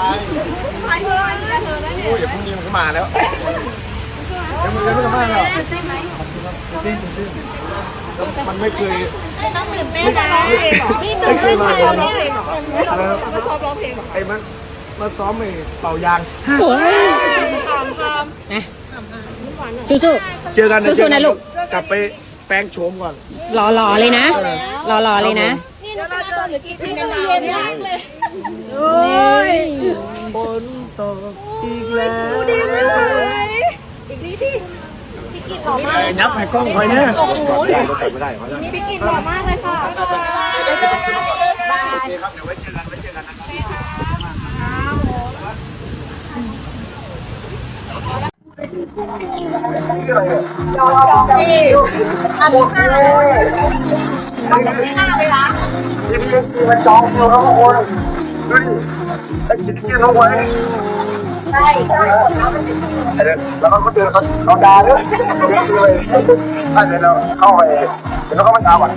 โอ้ยเดี๋ยวพรุ่งนี้มันก็มาแล้วเดี๋ยวมันจะไม่มาแล้วตื่นเต้นมันไม่เคยต้องตื่นเต้นนะไม่เคยมาเลยนะอะไรนะไอ้มันมาซ้อมไอ้เป่ายางโอ้ยนะสู้ๆเจอกันสู้ๆนะลูกกลับไปแปลงโฉมก่อนๆรอรอเลยนะรอรอๆเลยนะนี่เราเป็นตัวหรือกินที่เป็นเนมากเลย ตกอีกแล้วพี่กินหล่อมากเอ้ยยับให้กล้องคอยเนี่ยโอ้โหไม่ได้ขอได้พี่กินหล่อมากเลยค่ะโอเคครับเดี๋ยวไว้เจอกันไว้เจอกันนะครับ เอ็นซีมันจองคิวแล้วทุกคนดูดิไอ้คิดที่รู้ไว้ใช่ใช่แล้วเขาก็เดินเขาเขาด่าเลยเลยใช่เลยเราเข้าไปเดี๋ยวเราเขาไปตามก่ะ